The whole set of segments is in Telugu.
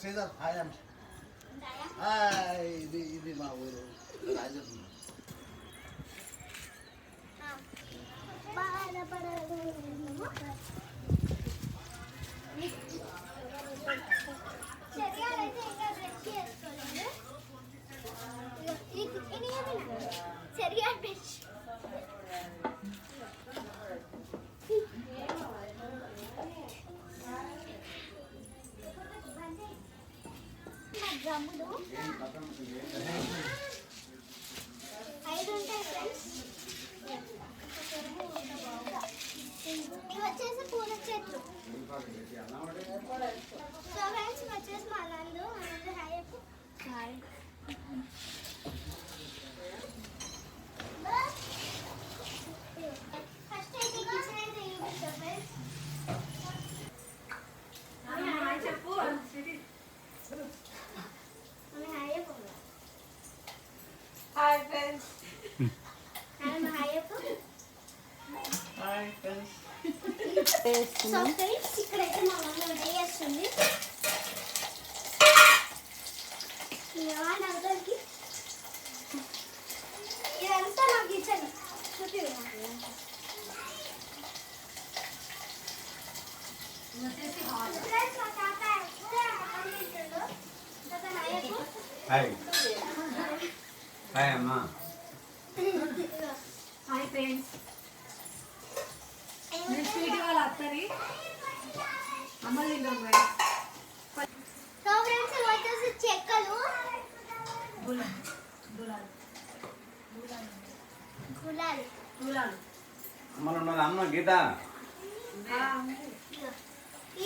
ఇక్కడ అది శ్రీధర్ హాయ్ అమ్మ. హాయ్ ఇది ఇది మా ఊరు రాజు శరీరాలైతే ఇంకా డ్రెస్ చేసుకోలేదు శరీరా డ్రెస్ గమ్ములు ఐదు ఉంటాయి ఫ్రెండ్స్ ఇవి వచ్చేసి పూల చెట్లు సో ఫ్రెండ్స్ ఇవి వచ్చేసి మా నందు మా నందు హాయ్ చెప్పు హాయ్ ఫస్ట్ అయితే కిచెన్ అయితే చూపిస్తాం ఫ్రెండ్స్ మమ్మీ హాయ్ చెప్పు హాయ్ ఫ్రెండ్స్ హాయ్ మా హాయ్ చెప్పు హాయ్ ఫ్రెండ్స్ సో ఇక్కడైతే మా మమ్మీ వంట చేస్తుంది ఇదంతా మా కిచెన్ ఫ్రెండ్స్ హాయ్. హాయ్ అమ్మా. Hi friends. స్వీట్ వాళ్ళ అత్తని. అమ్మ తింటాం మేడం సో ఫ్రెండ్స్ ఇవి వచ్చేసి చెక్కలు. ఉన్నది అమ్మ గీత.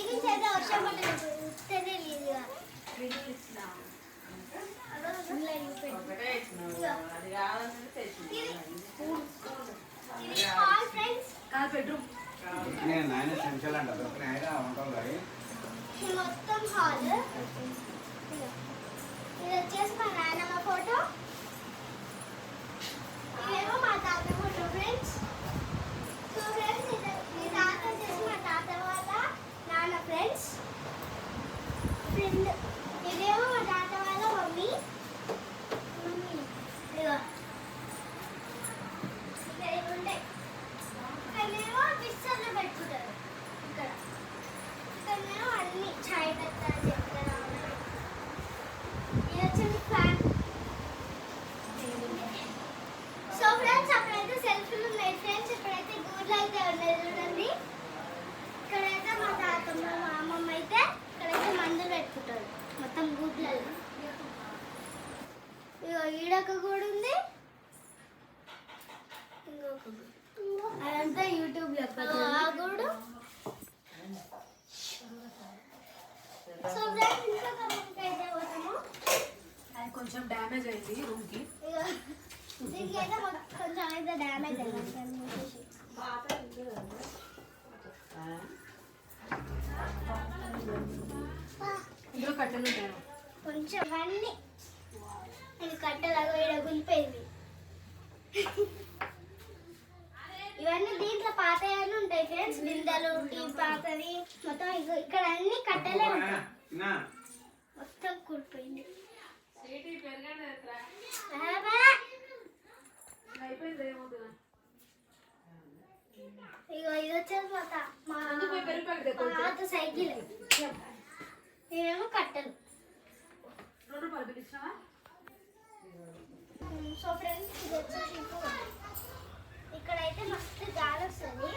నుంచి అయితే వర్షం పడ్డది ఉత్తనే లేదు ఇక. అందులో ఇరిగిపోయింది. ఇది హాల్ ఫ్రెండ్స్ కాదు బెడ్రూమ్ నేను నాయన చెంచాలు అంట దొరికినాయిగా ఉంటాం అవి ఇది మొత్తం హాల్ ఇదిగో. ఇది వచ్చేసి మా నాన్నమ్మ ఫోటో ఇదేమో మా తాత ఫోటో ఫ్రెండ్స్ సో ఫ్రెండ్స్ ఇది ఈ తాత వచ్చేసి మా తాత వాళ్ళ నాన్న ఫ్రెండ్స్ ఫ్రెండ్ ఇదేమో మా తాత వాళ్ళ మమ్మీ మమ్మీ ఇదిగో ఇక్కడ ఇవి ఉంటాయి ఇక్కడనేమో పిక్చర్లు పెట్టుకుంటారు ఇక్కడ ఇక్కడనేమో అన్ని ఛాయ్ పెట్టాలి చక్కెర ఇది వచ్చేసి ఫ్యాన్ సో ఫ్రెండ్స్ అక్కడైతే సెల్ఫీలు ఉన్నాయి ఫ్రెండ్స్ ఇక్కడైతే గూడ్లు అయితే ఉన్నాయి చూడండి ఇక్కడైతే మా తాతమ్మ మా అమ్మమ్మ అయితే ఇక్కడైతే మందులు పెట్టుకుంటారు మొత్తం గూడ్లలో ఇగో ఈడొక కూడా ఉంది. ఇంకొక గూడు. అదంతా యూట్యూబ్లో ఆ గూడు. సో ఫ్రెండ్స్ ఇంకొక రూమ్కి అయితే పోతాము అది కొంచెం డ్యామేజ్ అయింది రూమ్కి. ఇగో దీనికి అయితే మొత్తం కొంచెం అయితే డ్యామేజ్ అయింది. ఇందులో కట్టెలు ఉంటాయి? కొంచెం అన్ని. ఇది కట్టలాగా ఇక్కడ గులిపోయింది ఇవన్నీ దీంట్లో పాతయాలు ఉంటాయి ఫ్రెండ్స్. బిందెలు టీ పాతది. మొత్తం ఇగో ఇక్కడ అన్ని కట్టలే ఉంటాయి. నా మొత్తం ఏమవుతుంది ఇగో ఇది వచ్చేసి మా తా- మా. పాత సైకిల్. ఇవేమో కట్టలు. సో ఫ్రెండ్స్ ఇది వచ్చేసి ఇక్కడైతే మస్తు గాలి వస్తుంది.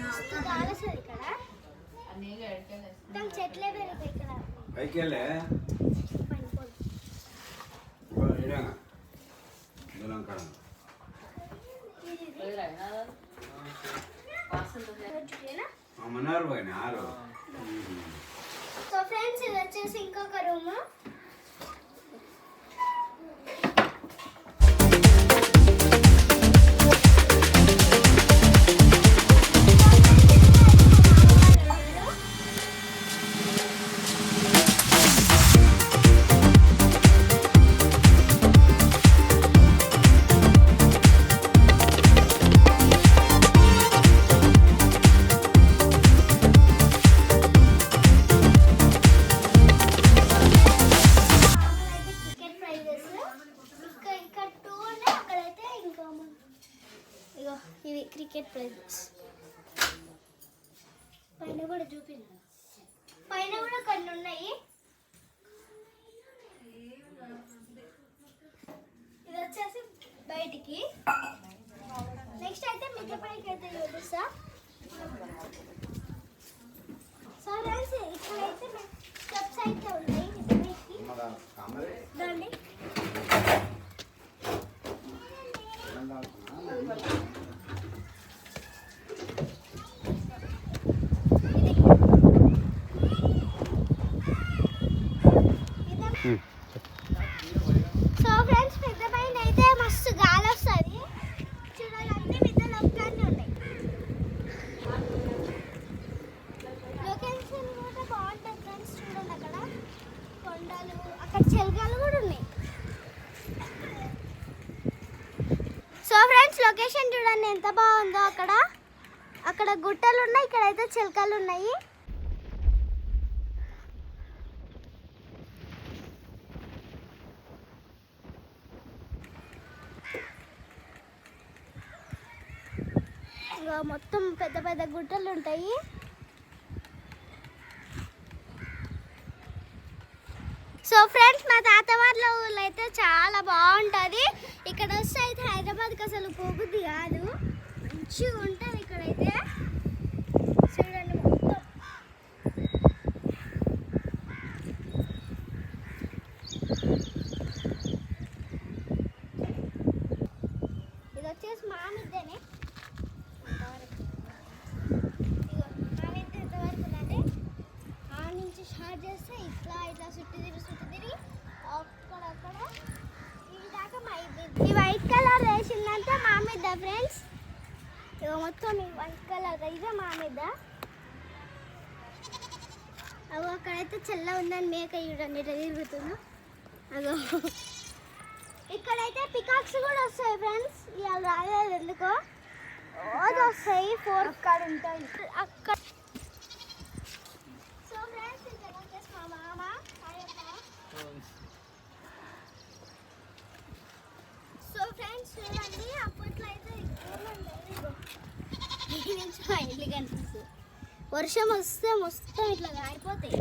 మస్తు గాలి వస్తుంది ఇక్కడ. చెట్లే పెరుగుతాయి ఇక్కడ. క్రికెట్ ప్రైజెస్ పైన కూడా చూపించు. పైన కూడా కొన్ని ఉన్నాయి. ఇది వచ్చేసి బయటికి. నెక్స్ట్ అయితే మిగతా పైకి అయితే చూపిస్తా సార్. ఫ్రెండ్స్ ఇక్కడైతే స్టెప్స్ అయితే ఉన్నాయి. దాన్ని పైకి కమ్మరి రండి సో ఫ్రెండ్స్ పెద్ద పైన అయితే మస్తు గాలి వస్తుంది చూడాలి అన్ని మిద్దలు ఒక్కనే ఉన్నాయి లొకేషన్ కూడా బాగుంటుంది ఫ్రెండ్స్ చూడండి అక్కడ కొండలు అక్కడ చెలకలు కూడా ఉన్నాయి సో ఫ్రెండ్స్ లొకేషన్ చూడండి ఎంత బాగుందో అక్కడ. అక్కడ గుట్టలు ఉన్నాయి ఇక్కడైతే చిలకలు ఉన్నాయి మొత్తం పెద్ద పెద్ద గుట్టలు ఉంటాయి సో ఫ్రెండ్స్ మా తాత వాళ్ళ ఊళ్ళో అయితే చాలా బాగుంటుంది. ఇక్కడ వస్తే అయితే హైదరాబాద్కి అసలు పోబుద్ది కాదు. మంచిగా ఉంటుంది ఇక్కడైతే చూడండి మొత్తం ఇది వచ్చేసి మా మిద్దెనే ఇదిగో మా మిద్దె ఎంతవరకు ఉందంటే ఆ నుంచి స్టార్ట్ చేస్తే ఇట్లా ఇట్లా చుట్టూ తిరిగి చుట్టూ తిరిగి అక్కడక్కడ ఇది దాకా మా ఇద్దరు ఈ వైట్ కలర్ వేసిందంటే మా మీద ఫ్రెండ్స్ ఇక మొత్తం ఈ వైట్ కలర్ ఇదే మా మీద అవి అక్కడైతే చల్ల ఉందని మేక చూడండి ఇట్లా తిరుగుతుందో. అదో. ఇక్కడైతే పికాక్స్ కూడా వస్తాయి ఫ్రెండ్స్. ఇవాళ రాలేదు ఎందుకో. రోజు వస్తాయి ఫోర్ అక్కడ ఉంటాయి. అక్కడ. సో ఫ్రెండ్స్ వచ్చేసి మా మామ సో ఫ్రెండ్స్ చూడండి అప్పట్లో అయితే ఇల్లు కనిపిస్తుంది? వర్షం వస్తే మొత్తం ఇట్లా గారిపోతాయి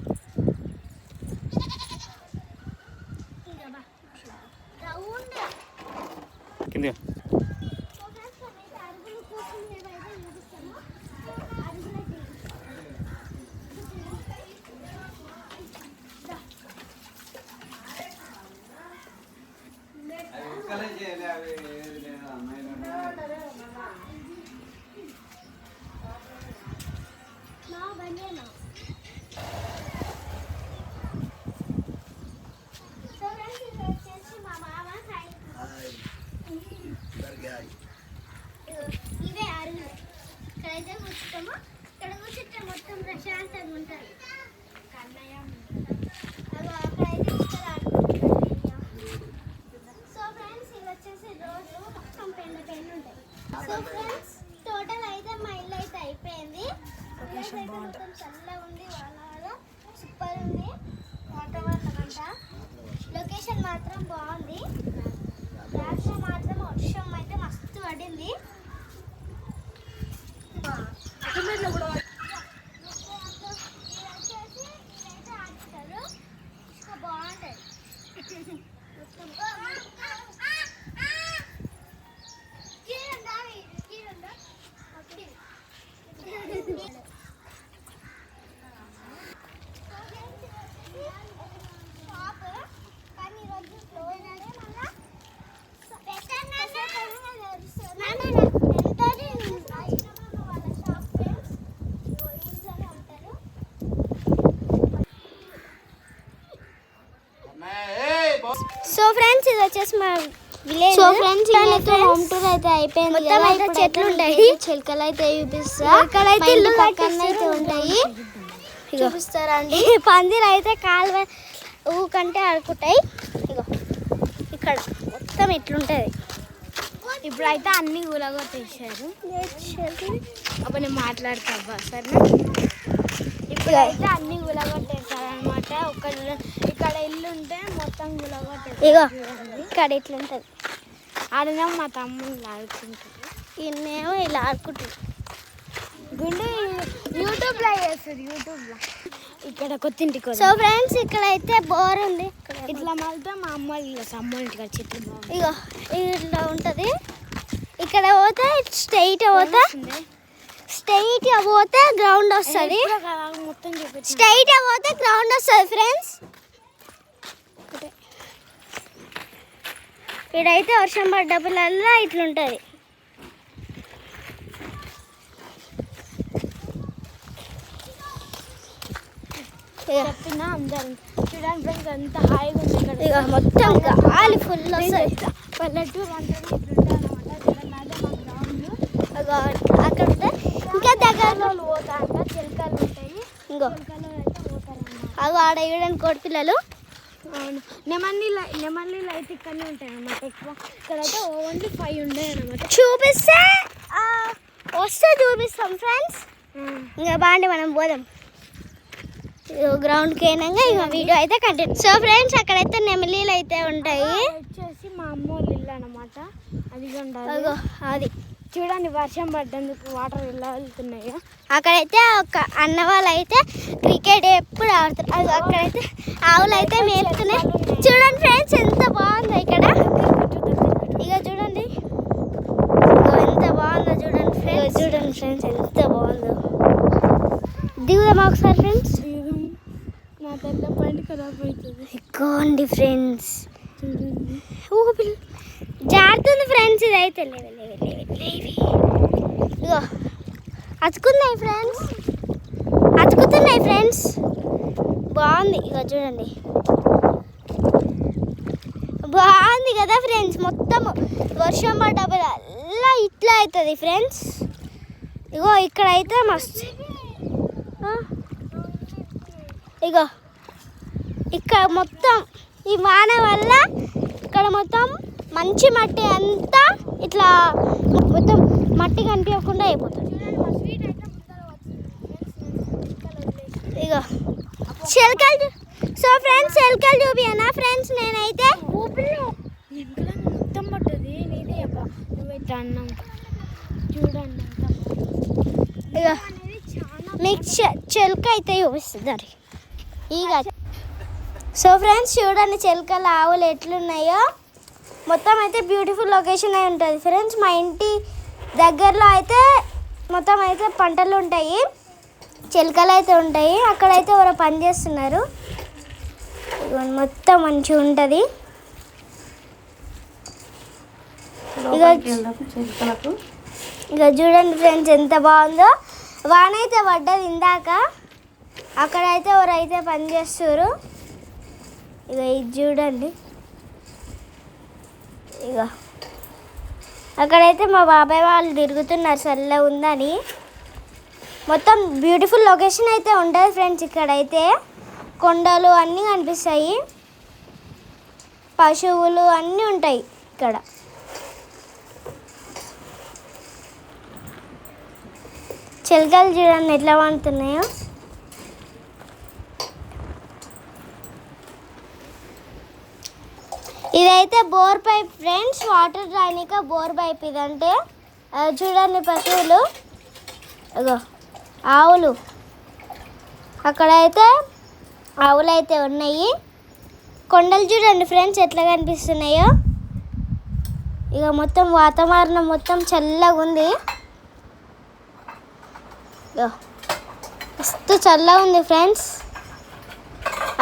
కింద సో ఫ్రెండ్స్ మనమైతే అరుగులు కూర్చుని ఏవైతే చూపిస్తామో అరుగులైతే అవి ఒక్కలే చేయలే అవి ఏది లేదు అమ్మాయిలు నా బండేనా సో ఫ్రెండ్స్ ఇది వచ్చేసి మా మామ సాయి దర్గాయ్ ఇదిగో ఇవే అరుగులు ఇక్కడైతే కూర్చుంటామో ఇక్కడ కూర్చుంటే మొత్తం ఉంటారు కన్నయ్య అగో అక్కడైతే ఇక్కడ సో ఫ్రెండ్స్ ఇవి వచ్చేసి రోజు మొత్తం పెండ పెండ ఉంటాయి సో ఫ్రెండ్స్ టోటల్ అయితే మా ఇల్లు అయితే అయిపోయింది ఇల్లు అయితే మొత్తం చల్లగా ఉంది వాళ్ళ సూపర్ ఉంది వాతావరణం అంతా లొకేషన్ మాత్రం బాగుంది రాత్రి మాత్రం వర్షం అయితే మస్తు పడింది కానీ ఈరోజు క్లోజ్ అనే మళ్ళా నాన్న విలేజ్. సో ఫ్రెండ్స్ అయితే హోమ్ టూర్ అయితే అయిపోయింది మొత్తం అయితే చెట్లు ఉంటాయి. చిలకలు అయితే చూపిస్తా. ఇక్కడైతే ఇల్లు పక్కన అయితే ఉంటాయి. చూపిస్తారా అండి పందిరు అయితే కాలువ ఊకంటే ఆడుకుంటాయి. ఇగో. ఇక్కడ మొత్తం ఇట్లుంటది. ఇప్పుడైతే అన్ని ఊలగొట్టేసారు అప్పుడు నేను మాట్లాడతా అబ్బా సరేనా? ఇప్పుడైతే అన్ని గులగొట్టేసారు అనమాట ఒక ఇక్కడ ఇల్లు ఉంటే మొత్తం గులగొట్టేసారు ఇగో ఇక్కడ ఇట్లుంటది ఆడనేమో మా తమ్ముళ్ళు ఆడుకుంటారు ఈయనేమో ఇలా ఆడుకుంటారు గుండు యూట్యూబ్లో చేస్తారు యూట్యూబ్లో. ఇక్కడ కొత్త ఇంటికి సో ఫ్రెండ్స్ ఇక్కడ అయితే బోర్ ఉంది. ఇట్లా మళ్ళీ మా అమ్మ అమ్మ ఇంటికి చెట్లు ఇగో ఇట్లా ఉంటుంది. ఇక్కడ పోతే స్ట్రైట్ పోతే స్ట్రైట్ పోతే గ్రౌండ్ వస్తుంది. స్ట్రైట్ పోతే గ్రౌండ్ వస్తుంది ఫ్రెండ్స్. ఇడైతే వర్షం పడ్డప్పుడల్లా ఇట్లుంటుంది. అందరం. చూడండి ఫ్రెండ్స్ ఎంత హాయిగా ఉంది ఇక్కడ. ఇక మొత్తం గాలి ఫుల్ వస్తుంది. పల్లెటూరు అంటే అక్కడ ఉంటే ఇంకా దగ్గరలో పోతా అంట చిలకలు ఉంటాయి. ఇంకో. అవి ఆడ వేయడానికి కోడి పిల్లలు అవును నెమల్లి నెమల్లీలు అయితే ఇక్కడనే ఉంటాయి అన్నమాట ఎక్కువ. ఇక్కడైతే ఓన్లీ ఫైవ్ ఉండే అనమాట చూపిస్తే వస్తే చూపిస్తాం ఫ్రెండ్స్. ఇంకా బాగుండి మనం పోదాం. గ్రౌండ్కి అయినాక ఇక వీడియో అయితే కంటిన్యూ సో ఫ్రెండ్స్ అక్కడైతే నెమలీలు అయితే ఉంటాయి. వచ్చేసి మా అమ్మ వాళ్ళ ఇల్లు అనమాట అది అది. చూడండి వర్షం పడ్డందుకు వాటర్ ఎలా వెళ్తున్నాయో. అక్కడైతే ఒక అన్న వాళ్ళు అయితే క్రికెట్ ఎప్పుడు ఆడుతారు. అది అక్కడైతే ఆవులు అయితే మేపుతున్నాయి. చూడండి ఫ్రెండ్స్ ఎంత బాగుంది ఇక్కడ ఇక చూడండి ఇగో ఎంత బాగుందో చూడండి ఫ్రెండ్స్ చూడండి ఫ్రెండ్స్ ఎంత బాగుందో దిగుదామా ఒకసారి ఫ్రెండ్స్ నా తెల్ల బండి ఖరాబ్ అవుతుంది ఇగోండి ఫ్రెండ్స్ చూడండి ఊపి జారుతుంది ఫ్రెండ్స్ ఇది అయితే లేవే లేవే లేవే లేవే ఇగో అతుకున్నాయి ఫ్రెండ్స్ అతుకుతున్నాయి ఫ్రెండ్స్ బాగుంది ఇగో చూడండి. బాగుంది కదా ఫ్రెండ్స్ మొత్తం వర్షం పడ్డప్పుడు అలా ఇట్లా అవుతుంది ఫ్రెండ్స్. ఇగో ఇక్కడైతే మస్తు. ఇగో ఇక్కడ మొత్తం ఈ వాన వల్ల ఇక్కడ మొత్తం మంచి మట్టి అంతా ఇట్లా మొత్తం మట్టి కనిపించకుండా అయిపోతుంది. ఇగో చిలకలు సో ఫ్రెండ్స్ చిలకలు చూపియనా ఫ్రెండ్స్ నేనైతే మొత్తం పడ్డది. నీదే అబ్బా నువ్వైతే అన్నం చూడండి అంతా. ఇగో మీకు చిలక అయితే చూపిస్తుంది ఇక సో ఫ్రెండ్స్ చూడండి చిలకలు ఆవులు ఎట్లున్నాయో. మొత్తం అయితే బ్యూటిఫుల్ లొకేషన్ అయి ఉంటుంది. ఫ్రెండ్స్ మా ఇంటి దగ్గరలో అయితే మొత్తం అయితే పంటలు ఉంటాయి. చిలకలు అయితే ఉంటాయి. అక్కడైతే ఎవరో పని చేస్తున్నారు. ఇదిగోండి మొత్తం మంచిగా ఉంటుంది. ఇక చూడండి ఫ్రెండ్స్ ఎంత బాగుందో. వాన అయితే పడ్డది ఇందాక. అక్కడైతే ఎవరైతే పని చేస్తారు ఇక ఇది చూడండి. ఇక అక్కడైతే మా బాబాయ్ వాళ్ళు తిరుగుతున్నారు చల్ల ఉందని. మొత్తం బ్యూటిఫుల్ లొకేషన్ అయితే ఉంటుంది ఫ్రెండ్స్ ఇక్కడైతే. కొండలు అన్నీ కనిపిస్తాయి. పశువులు అన్నీ ఉంటాయి ఇక్కడ. చిలకలు చూడండి ఎట్లా వండుతున్నాయో ఇదైతే బోర్ పైప్ ఫ్రెండ్స్ వాటర్ రానిక బోర్ పైప్ ఇదంటే. చూడండి పశువులు. అగో ఆవులు. అక్కడైతే ఆవులు అయితే ఉన్నాయి. కొండలు చూడండి ఫ్రెండ్స్ ఎట్లా కనిపిస్తున్నాయో. ఇక మొత్తం వాతావరణం మొత్తం చల్లగా ఉంది. ఇగో, మస్తు చల్లగా ఉంది ఫ్రెండ్స్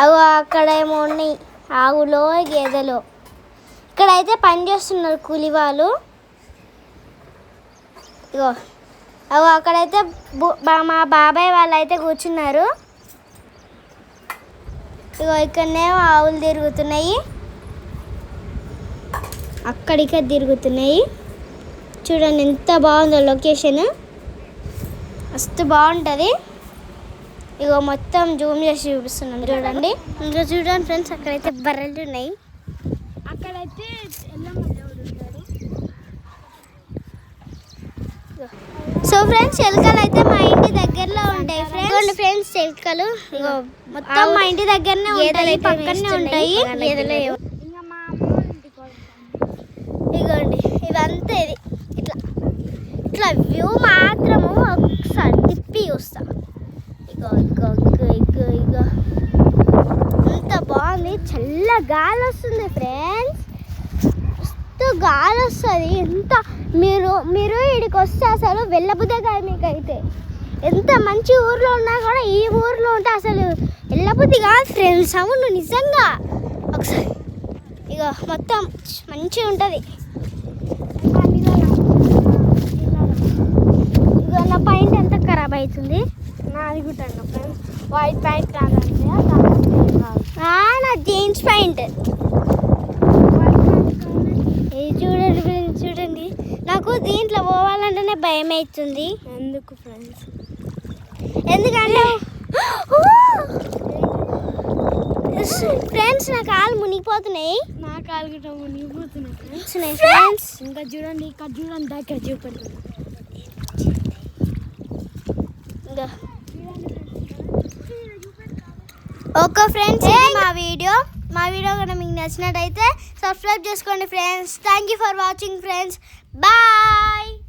అవి అక్కడ ఏమో ఉన్నాయి. ఆవులో గేదెలో. ఇక్కడైతే పని చేస్తున్నారు కూలి వాళ్ళు. ఇగో అవి అక్కడైతే మా బాబాయ్ వాళ్ళు అయితే కూర్చున్నారు. ఇగో ఇక్కడనేమో ఆవులు తిరుగుతున్నాయి. అక్కడికే తిరుగుతున్నాయి. చూడండి ఎంత బాగుందో లొకేషన్ మస్తు బాగుంటుంది. ఇగో మొత్తం జూమ్ చేసి చూపిస్తున్నాను చూడండి. ఇంకా చూడండి ఫ్రెండ్స్ అక్కడైతే బర్రెలు ఉన్నాయి అక్కడైతే సో ఫ్రెండ్స్ ఎలుకలు అయితే మా ఇంటి దగ్గరలో ఉంటాయి ఫ్రెండ్స్ ఫ్రెండ్స్ ఎలుకలు మొత్తం మా ఇంటి దగ్గరనే ఉంటాయి పక్కనే ఉంటాయి. ఇగోండి ఇవంతా ఇది. ఇట్లా. ఇట్లా వ్యూ మాత్రము ఒకసారి తిప్పి చూస్తా. ఇగో ఇగో ఇగో ఇగో ఇగో ఎంత బాగుంది. చల్ల గాలి వస్తుంది ఫ్రెండ్స్ మస్తు గాలి వస్తుంది ఎంత మీరు మీరు ఇక్కడికి వస్తే అసలు వెళ్ళబుద్దే కాదు మీకు అయితే ఎంత మంచి ఊర్లో ఉన్నా కూడా ఈ ఊర్లో ఉంటే అసలు వెళ్ళబుద్ధి కాదు ఫ్రెండ్స్ అవును నిజంగా. ఒకసారి ఇక మొత్తం మంచిగా ఉంటుంది. ఇక నా పాయింట్ ఎంత ఖరాబ్ అవుతుంది? నాది కూడా ఫ్రెండ్స్ వైట్ ప్యాంట్ కాదంటే నా జీన్స్ ప్యాంట్ ఇది చూడండి friends, చూడండి నాకు దీంట్లో పోవాలంటేనే భయం అవుతుంది ఎందుకు ఫ్రెండ్స్ ఎందుకంటే ఫ్రెండ్స్ నా కాలు మునిగిపోతున్నాయి. నా కాలు గిట్ట మునిగిపోతున్నాయి ఫ్రెండ్స్ ఇంకా చూడండి ఇక్కడ చూడండి దగ్గర ఇంకా. ఓకే ఫ్రెండ్స్ మా వీడియో మా వీడియో కనుక మీకు నచ్చినట్టయితే సబ్స్క్రైబ్ చేసుకోండి friends thank you for watching friends Bye!